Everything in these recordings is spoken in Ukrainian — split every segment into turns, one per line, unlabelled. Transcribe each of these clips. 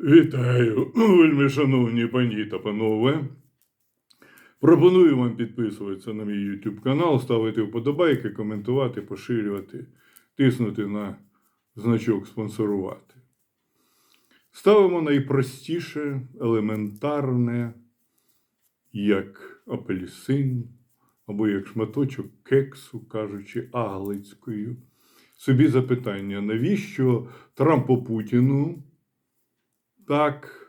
Вітаю, вельми шановні пані та панове. Пропоную вам підписуватися на мій YouTube канал, ставити вподобайки, коментувати, поширювати, тиснути на значок спонсорувати. Ставимо найпростіше, елементарне, як апельсин або як шматочок кексу, кажучи аглицькою. Собі запитання, навіщо Трампу Путіну так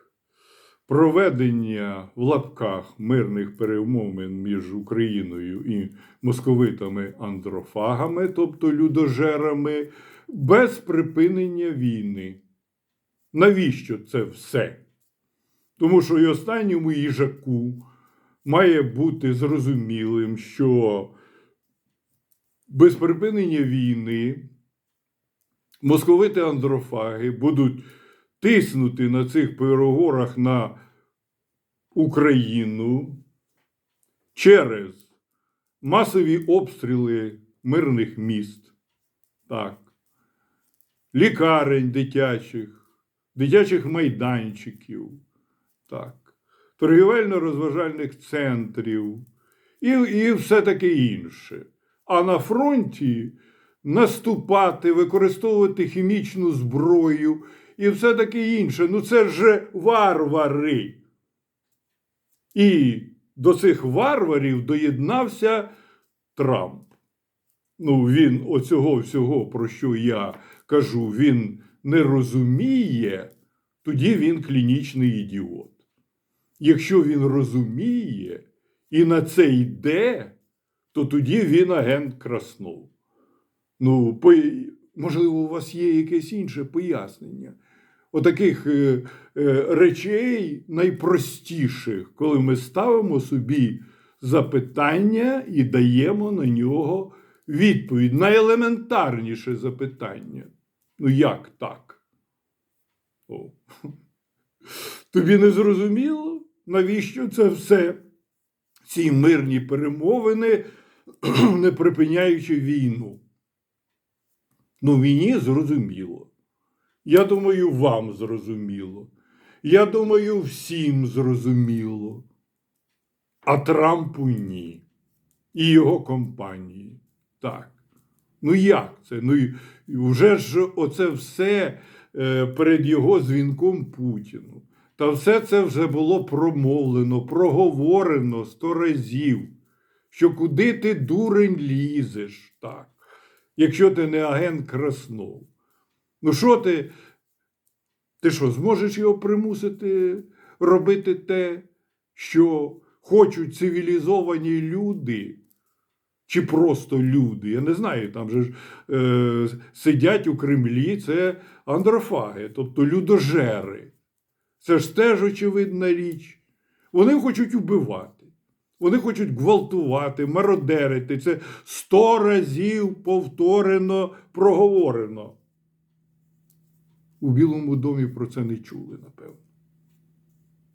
проведення в лапках мирних перемовин між Україною і московитами андрофагами, тобто людожерами, без припинення війни. Навіщо це все? Тому що і останньому їжаку має бути зрозумілим, що без припинення війни московити андрофаги будуть тиснути на цих переговорах на Україну через масові обстріли мирних міст, так, лікарень дитячих, дитячих майданчиків, так, торгівельно-розважальних центрів і, і все таке інше. А на фронті наступати, використовувати хімічну зброю і все таке інше. Ну це ж варвари. І до цих варварів доєднався Трамп. Ну, він оцього всього, про що я кажу, він не розуміє, тоді він клінічний ідіот. Якщо він розуміє і на це йде, то тоді він агент Краснов. Ну, по... можливо, у вас є якесь інше пояснення. Отаких е, е, речей найпростіших, коли ми ставимо собі запитання і даємо на нього відповідь. Найелементарніше запитання. Ну, як так? О. Тобі не зрозуміло, навіщо це все? Ці мирні перемовини, не припиняючи війну. Ну, мені зрозуміло. Я думаю, вам зрозуміло. Я думаю, всім зрозуміло. А Трампу ні. І його компанії. Так. Ну як це? Ну вже ж оце все е, перед його дзвінком Путіну. Та все це вже було промовлено, проговорено сто разів, що куди ти дурень лізеш, так, якщо ти не агент Краснов. Ну, що ти? Ти що, зможеш його примусити робити те, що хочуть цивілізовані люди? Чи просто люди? Я не знаю, там же ж е, сидять у Кремлі, це андрофаги, тобто людожери. Це ж теж очевидна річ. Вони хочуть убивати, вони хочуть гвалтувати, мародерити. Це сто разів повторено, проговорено. У Білому домі про це не чули, напевно.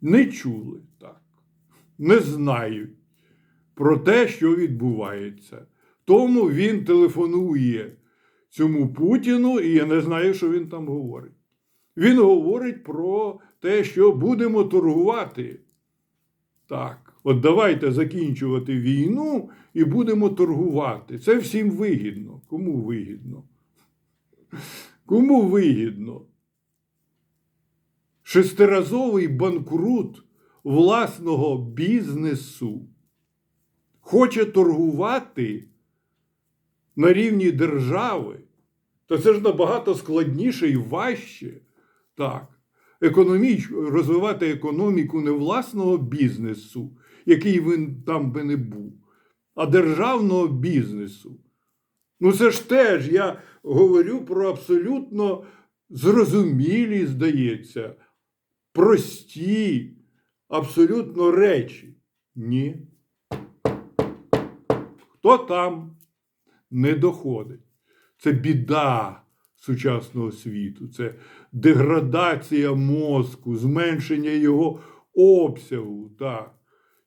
Не чули так. Не знають про те, що відбувається. Тому він телефонує цьому Путіну, і я не знаю, що він там говорить. Він говорить про те, що будемо торгувати. Так, от давайте закінчувати війну і будемо торгувати. Це всім вигідно. Кому вигідно? Кому вигідно? Шестиразовий банкрут власного бізнесу хоче торгувати на рівні держави, то це ж набагато складніше і важче. Так. Економіч, розвивати економіку не власного бізнесу, який він там би не був, а державного бізнесу. Ну, це ж теж я говорю про абсолютно зрозумілі, здається, прості, абсолютно речі. Ні. Хто там не доходить? Це біда сучасного світу, це деградація мозку, зменшення його обсягу. Так.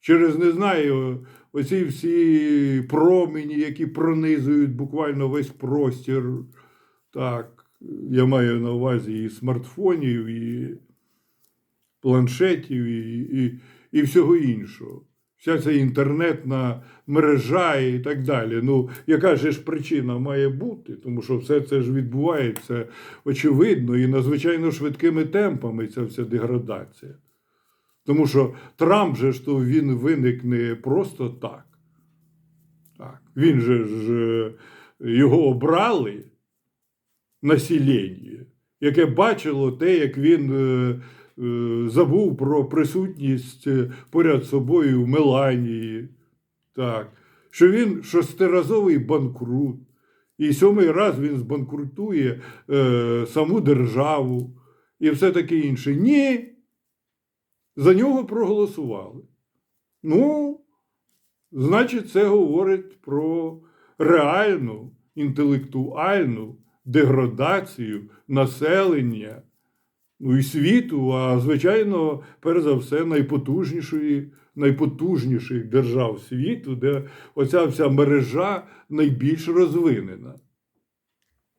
Через не знаю, оці всі промені, які пронизують буквально весь простір. Так, я маю на увазі і смартфонів, і планшетів і, і, і всього іншого. Вся ця інтернетна мережа і так далі. Ну, яка же ж причина має бути? Тому що все це ж відбувається очевидно і надзвичайно швидкими темпами ця вся деградація. Тому що Трамп же ж то він виник не просто так. так. Він же ж е, його обрали населення, яке бачило те, як він е, забув про присутність е, поряд собою в Меланії. Так. Що він шестиразовий банкрут. І сьомий раз він збанкрутує е, саму державу і все таке інше. Ні. За нього проголосували. Ну, значить, це говорить про реальну інтелектуальну деградацію населення, ну і світу, а звичайно, перш за все, найпотужнішої, найпотужніших держав світу, де оця вся мережа найбільш розвинена.